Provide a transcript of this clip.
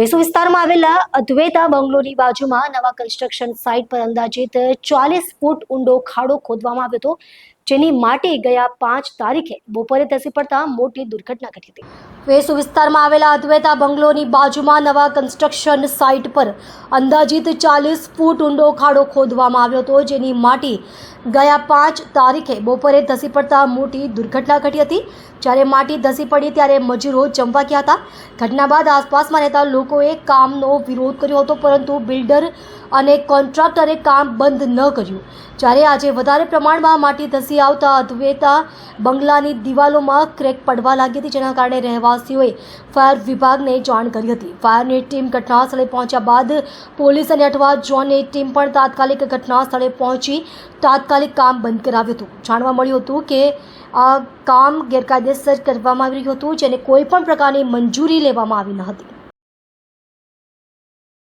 વેસુ વિસ્તારમાં આવેલા અદ્વૈતા બંગલોની બાજુમાં નવા કન્સ્ટ્રક્શન સાઇટ પર અંદાજિત ચાલીસ ફૂટ ઊંડો ખાડો ખોદવામાં આવ્યો હતો. જેની માટી ગયા પાંચ તારીખે બપોરે ધસી પડતા મોટી દુર્ઘટના ઘટી હતી. વેસુ વિસ્તારમાં આવેલા અદ્વૈતા બંગલોની બાજુમાં નવા કન્સ્ટ્રક્શન સાઇટ પર અંદાજિત ચાલીસ ફૂટ ઊંડો ખાડો ખોદવામાં આવ્યો હતો, જેની માટી ગયા પાંચ તારીખે બપોરે ધસી પડતા મોટી દુર્ઘટના ઘટી હતી. જ્યારે માટી ધસી પડી ત્યારે મજૂરો ગયા હતા. ઘટના બાદ આસપાસમાં રહેતા લોકોએ કામનો વિરોધ કર્યો હતો, પરંતુ બિલ્ડર અને કોન્ટ્રાક્ટરે કામ બંધ ન કર્યું. જ્યારે આજે વધારે પ્રમાણમાં માટી ધસી આવતા અદ્વૈતા બંગલાની દિવાલોમાં ક્રેક પડવા લાગી હતી, જેના કારણે રહેવાસીઓએ ફાયર વિભાગને જાણ કરી હતી. ફાયરની ટીમ ઘટના સ્થળે પહોંચ્યા બાદ પોલીસ અને અઠવા ઝોનની ટીમ પણ તાત્કાલિક ઘટના સ્થળે પહોંચી તાત્કાલિક કામ બંધ કરાવ્યું હતું. જાણવા મળ્યું હતું કે આ કામ ગેરકાયદેસર કરવામાં આવી રહ્યું હતું, જેને કોઈ પણ પ્રકારની મંજૂરી લેવામાં આવી ન હતી.